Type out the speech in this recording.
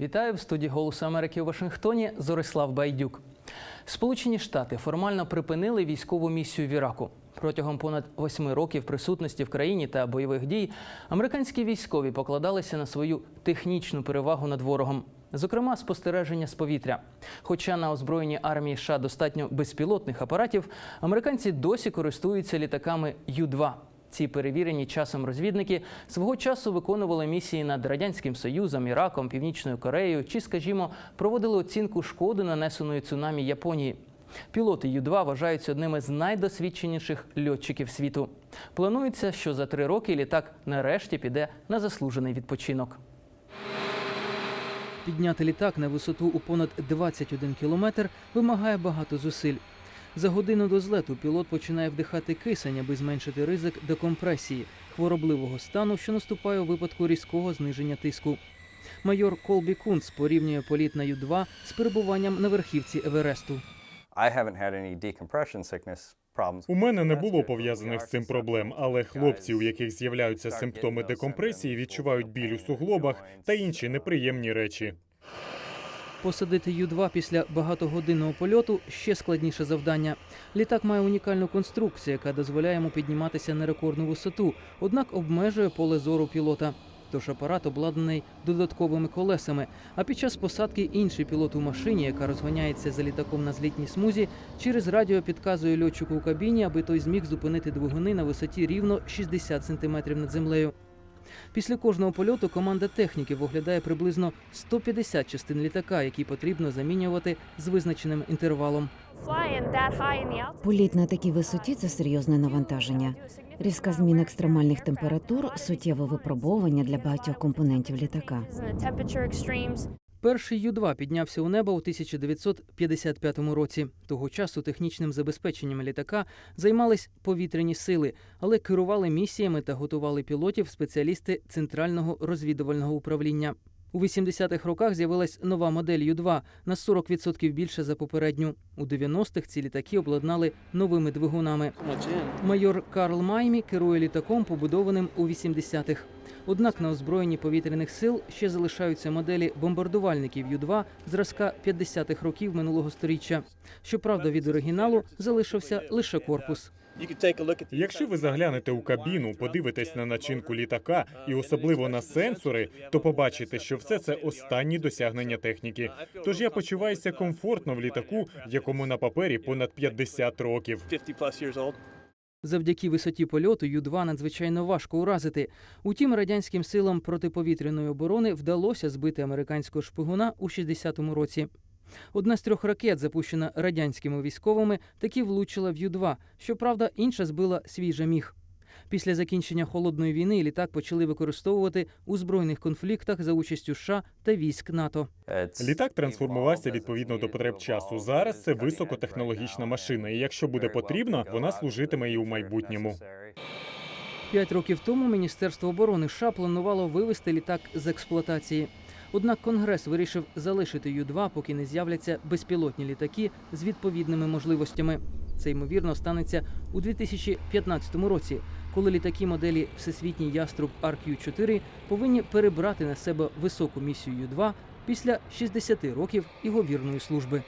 Вітаю в студії Голосу Америки у Вашингтоні. Зорислав Байдюк. Сполучені Штати формально припинили військову місію в Іраку. Протягом понад восьми років присутності в країні та бойових дій американські військові покладалися на свою технічну перевагу над ворогом, зокрема спостереження з повітря. Хоча на озброєній армії США достатньо безпілотних апаратів, американці досі користуються літаками Ю-2. Ці перевірені часом розвідники свого часу виконували місії над радянським союзом, Іраком, Північною Кореєю чи, скажімо, проводили оцінку шкоди, нанесеної цунамі Японії. Пілоти Ю-2 вважаються одними з найдосвідченіших льотчиків світу. Планується, що за три роки літак нарешті піде на заслужений відпочинок. Підняти літак на висоту у понад 21 кілометр вимагає багато зусиль. За годину до злету пілот починає вдихати кисень, аби зменшити ризик декомпресії, хворобливого стану, що наступає у випадку різкого зниження тиску. Майор Колбі Кунц порівнює політ на Ю-2 з перебуванням на верхівці Евересту. У мене не було пов'язаних з цим проблем, але хлопці, у яких з'являються симптоми декомпресії, відчувають біль у суглобах та інші неприємні речі. Посадити Ю-2 після багатогодинного польоту ще складніше завдання. Літак має унікальну конструкцію, яка дозволяє йому підніматися на рекордну висоту, однак обмежує поле зору пілота. Тож апарат обладнаний додатковими колесами. А під час посадки інший пілот у машині, яка розганяється за літаком на злітній смузі, через радіо підказує льотчику у кабіні, аби той зміг зупинити двигуни на висоті рівно 60 см над землею. Після кожного польоту команда техніків оглядає приблизно 150 частин літака, які потрібно замінювати з визначеним інтервалом. Політ на такій висоті це серйозне навантаження. Різка зміна екстремальних температур суттєве випробування для багатьох компонентів літака. Перший Ю-2 піднявся у небо у 1955 році. Того часу технічним забезпеченням літака займались повітряні сили, але керували місіями та готували пілотів спеціалісти Центрального розвідувального управління. У 80-х роках з'явилась нова модель Ю-2 на 40% більше за попередню. У 90-х ці літаки обладнали новими двигунами. Майор Карл Маймі керує літаком, побудованим у 80-х. Однак на озброєнні повітряних сил ще залишаються моделі бомбардувальників Ю-2 зразка 50-х років минулого сторіччя. Щоправда, від оригіналу залишився лише корпус. Якщо ви заглянете у кабіну, подивитесь на начинку літака і особливо на сенсори, то побачите, що все це останні досягнення техніки. Тож я почуваюся комфортно в літаку, якому на папері понад 50 років. 50 plus years old. Завдяки висоті польоту Ю-2 надзвичайно важко уразити. Утім, радянським силам протиповітряної оборони вдалося збити американського шпигуна у 60-му році. Одна з трьох ракет, запущена радянськими військовими, таки влучила в Ю-2. Щоправда, інша збила свій же міг. Після закінчення холодної війни літак почали використовувати у збройних конфліктах за участю США та військ НАТО. Літак трансформувався відповідно до потреб часу. Зараз це високотехнологічна машина, і якщо буде потрібно, вона служитиме і у майбутньому. П'ять років тому Міністерство оборони США планувало вивести літак з експлуатації. Однак Конгрес вирішив залишити Ю-2, поки не з'являться безпілотні літаки з відповідними можливостями. Це ймовірно станеться у 2015 році, коли літаки моделі Всесвітній яструб RQ-4 повинні перебрати на себе високу місію Ю-2 після 60 років його вірної служби.